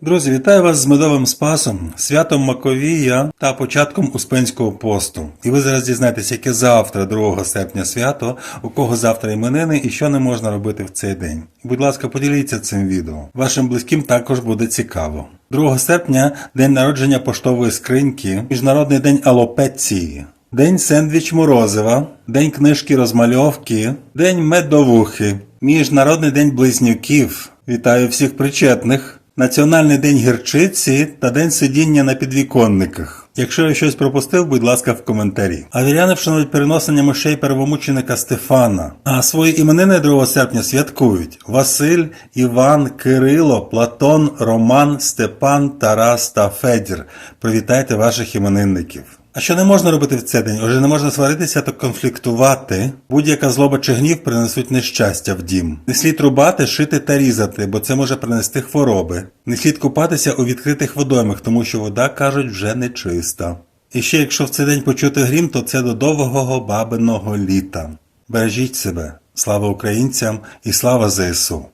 Друзі, вітаю вас з медовим спасом, святом Маковія та початком Успенського посту. І ви зараз дізнаєтесь, яке завтра, 2 серпня свято, у кого завтра іменини і що не можна робити в цей день. Будь ласка, поділіться цим відео. Вашим близьким також буде цікаво. 2 серпня день народження поштової скриньки, Міжнародний день алопеції. День сендвіч морозива, День книжки розмальовки, День медовухи, Міжнародний день близнюків. Вітаю всіх причетних. Національний день гірчиці та день сидіння на підвіконниках. Якщо я щось пропустив, будь ласка, в коментарі. Авіряни вшанують переносення мощей первомученика Стефана. А свої іменини 2 серпня святкують Василь, Іван, Кирило, Платон, Роман, Степан, Тарас та Федір. Привітайте ваших іменинників. А що не можна робити в цей день? Отже, не можна сваритися та конфліктувати. Будь-яка злоба чи гнів принесуть нещастя в дім. Не слід рубати, шити та різати, бо це може принести хвороби. Не слід купатися у відкритих водоймах, тому що вода, кажуть, вже нечиста. І ще якщо в цей день почути грім, то це до довгого бабиного літа. Бережіть себе. Слава українцям і слава ЗСУ!